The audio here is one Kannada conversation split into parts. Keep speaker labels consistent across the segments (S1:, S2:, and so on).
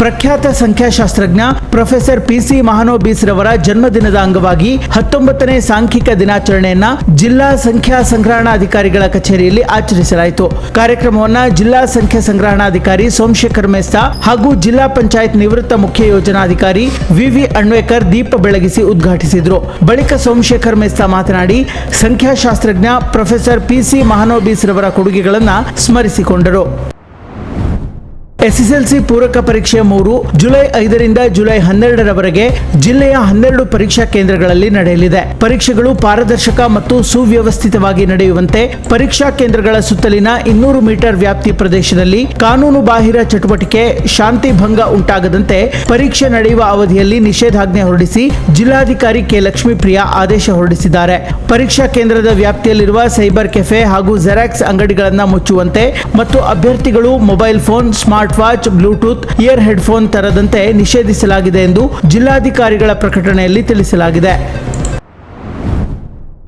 S1: ಪ್ರಖ್ಯಾತ ಸಂಖ್ಯಾಶಾಸ್ತ್ರಜ್ಞ ಪ್ರೊಫೆಸರ್ ಪಿಸಿ ಮಹಾನೋಬೀಸ್ ರವರ ಜನ್ಮದಿನದ ಅಂಗವಾಗಿ ಹತ್ತೊಂಬತ್ತನೇ ಸಾಂಖ್ಯಿಕ ದಿನಾಚರಣೆಯನ್ನ ಜಿಲ್ಲಾ ಸಂಖ್ಯಾ ಸಂಗ್ರಹಣಾಧಿಕಾರಿಗಳ ಕಚೇರಿಯಲ್ಲಿ ಆಚರಿಸಲಾಯಿತು. ಕಾರ್ಯಕ್ರಮವನ್ನ ಜಿಲ್ಲಾ ಸಂಖ್ಯಾ ಸಂಗ್ರಹಣಾಧಿಕಾರಿ ಸೋಮಶೇಖರ್ ಮೆಸ್ತಾ ಹಾಗೂ ಜಿಲ್ಲಾ ಪಂಚಾಯತ್ ನಿವೃತ್ತ ಮುಖ್ಯ ಯೋಜನಾಧಿಕಾರಿ ವಿವಿ ಅಣ್ವೇಕರ್ ದೀಪ ಬೆಳಗಿಸಿ ಉದ್ಘಾಟಿಸಿದರು. ಬಳಿಕ ಸೋಮಶೇಖರ್ ಮೆಸ್ತಾ ಮಾತನಾಡಿ, ಸಂಖ್ಯಾಶಾಸ್ತ್ರಜ್ಞ ಪ್ರೊಫೆಸರ್ ಪಿಸಿ ಮಹಾನೋಬೀಸ್ ರವರ ಕೊಡುಗೆಗಳನ್ನು ಸ್ಮರಿಸಿಕೊಂಡರು. ಎಸ್ಎಸ್ಎಲ್ಸಿ ಪೂರಕ ಪರೀಕ್ಷೆ ಮೂರು, ಜುಲೈ ಐದರಿಂದ ಜುಲೈ ಹನ್ನೆರಡರವರೆಗೆ ಜಿಲ್ಲೆಯ ಹನ್ನೆರಡು ಪರೀಕ್ಷಾ ಕೇಂದ್ರಗಳಲ್ಲಿ ನಡೆಯಲಿದೆ. ಪರೀಕ್ಷೆಗಳು ಪಾರದರ್ಶಕ ಮತ್ತು ಸುವ್ಯವಸ್ಥಿತವಾಗಿ ನಡೆಯುವಂತೆ ಪರೀಕ್ಷಾ ಕೇಂದ್ರಗಳ ಸುತ್ತಲಿನ ಇನ್ನೂರು ಮೀಟರ್ ವ್ಯಾಪ್ತಿ ಪ್ರದೇಶದಲ್ಲಿ ಕಾನೂನು ಬಾಹಿರ ಚಟುವಟಿಕೆ ಶಾಂತಿ ಭಂಗ ಉಂಟಾಗದಂತೆ ಪರೀಕ್ಷೆ ನಡೆಯುವ ಅವಧಿಯಲ್ಲಿ ನಿಷೇಧಾಜ್ಞೆ ಹೊರಡಿಸಿ ಜಿಲ್ಲಾಧಿಕಾರಿ ಕೆ. ಲಕ್ಷ್ಮೀಪ್ರಿಯಾ ಆದೇಶ ಹೊರಡಿಸಿದ್ದಾರೆ. ಪರೀಕ್ಷಾ ಕೇಂದ್ರದ ವ್ಯಾಪ್ತಿಯಲ್ಲಿರುವ ಸೈಬರ್ ಕೆಫೆ ಹಾಗೂ ಜೆರಾಕ್ಸ್ ಅಂಗಡಿಗಳನ್ನು ಮುಚ್ಚುವಂತೆ ಮತ್ತು ಅಭ್ಯರ್ಥಿಗಳು mobile phone, smart watch bluetooth ear headphone ತರದಂತೆ ನಿಷೇಧಿಸಲಾಗಿದೆ ಎಂದು ಜಿಲ್ಲಾಧಿಕಾರಿಗಳ ಪ್ರಕಟಣೆಯಲ್ಲಿ ತಿಳಿಸಲಾಗಿದೆ.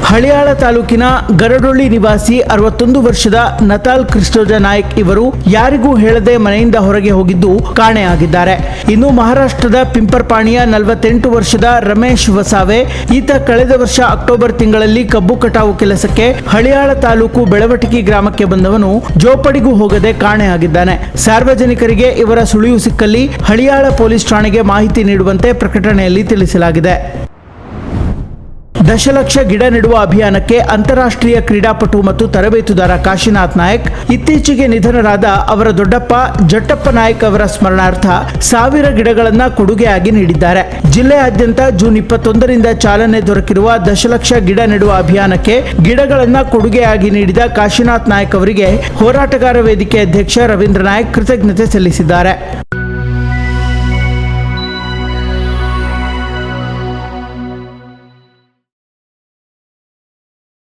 S1: ಹಳಿಯಾಳ ತಾಲೂಕಿನ ಗರಡೊಳ್ಳಿ ನಿವಾಸಿ ಅರವತ್ತೊಂದು ವರ್ಷದ ನತಾಲ್ ಕ್ರಿಸ್ಟೋಜ ನಾಯಕ್ ಇವರು ಯಾರಿಗೂ ಹೇಳದೆ ಮನೆಯಿಂದ ಹೊರಗೆ ಹೋಗಿದ್ದು ಕಾಣೆಯಾಗಿದ್ದಾರೆ. ಇನ್ನು ಮಹಾರಾಷ್ಟ್ರದ ಪಿಂಪರ್ಪಾಣಿಯ ನಲವತ್ತೆಂಟು ವರ್ಷದ ರಮೇಶ್ ವಸಾವೆ, ಈತ ಕಳೆದ ವರ್ಷ ಅಕ್ಟೋಬರ್ ತಿಂಗಳಲ್ಲಿ ಕಬ್ಬು ಕಟಾವು ಕೆಲಸಕ್ಕೆ ಹಳಿಯಾಳ ತಾಲೂಕು ಬೆಳವಟಿಗಿ ಗ್ರಾಮಕ್ಕೆ ಬಂದವನು ಜೋಪಡಿಗೂ ಹೋಗದೆ ಕಾಣೆಯಾಗಿದ್ದಾನೆ. ಸಾರ್ವಜನಿಕರಿಗೆ ಇವರ ಸುಳಿವು ಸಿಕ್ಕಲ್ಲಿ ಹಳಿಯಾಳ ಪೊಲೀಸ್ ಠಾಣೆಗೆ ಮಾಹಿತಿ ನೀಡುವಂತೆ ಪ್ರಕಟಣೆಯಲ್ಲಿ ತಿಳಿಸಲಾಗಿದೆ. ದಶಲಕ್ಷ ಗಿಡ ನೆಡುವ ಅಭಿಯಾನಕ್ಕೆ ಅಂತಾರಾಷ್ಟ್ರೀಯ ಕ್ರೀಡಾಪಟು ಮತ್ತು ತರಬೇತುದಾರ ಕಾಶಿನಾಥ್ ನಾಯಕ್, ಇತ್ತೀಚೆಗೆ ನಿಧನರಾದ ಅವರ ದೊಡ್ಡಪ್ಪ ಜಟ್ಟಪ್ಪ ನಾಯಕ್ ಅವರ ಸ್ಮರಣಾರ್ಥ ಸಾವಿರ ಗಿಡಗಳನ್ನ ಕೊಡುಗೆಯಾಗಿ ನೀಡಿದ್ದಾರೆ. ಜಿಲ್ಲೆಯಾದ್ಯಂತ ಜೂನ್ ಇಪ್ಪತ್ತೊಂದರಿಂದ ಚಾಲನೆ ದೊರಕಿರುವ ದಶಲಕ್ಷ ಗಿಡ ನೆಡುವ ಅಭಿಯಾನಕ್ಕೆ ಗಿಡಗಳನ್ನ ಕೊಡುಗೆಯಾಗಿ ನೀಡಿದ ಕಾಶಿನಾಥ್ ನಾಯಕ್ ಅವರಿಗೆ ಹೋರಾಟಗಾರ ವೇದಿಕೆ ಅಧ್ಯಕ್ಷ ರವೀಂದ್ರ ನಾಯಕ್ ಕೃತಜ್ಞತೆ ಸಲ್ಲಿಸಿದ್ದಾರೆ.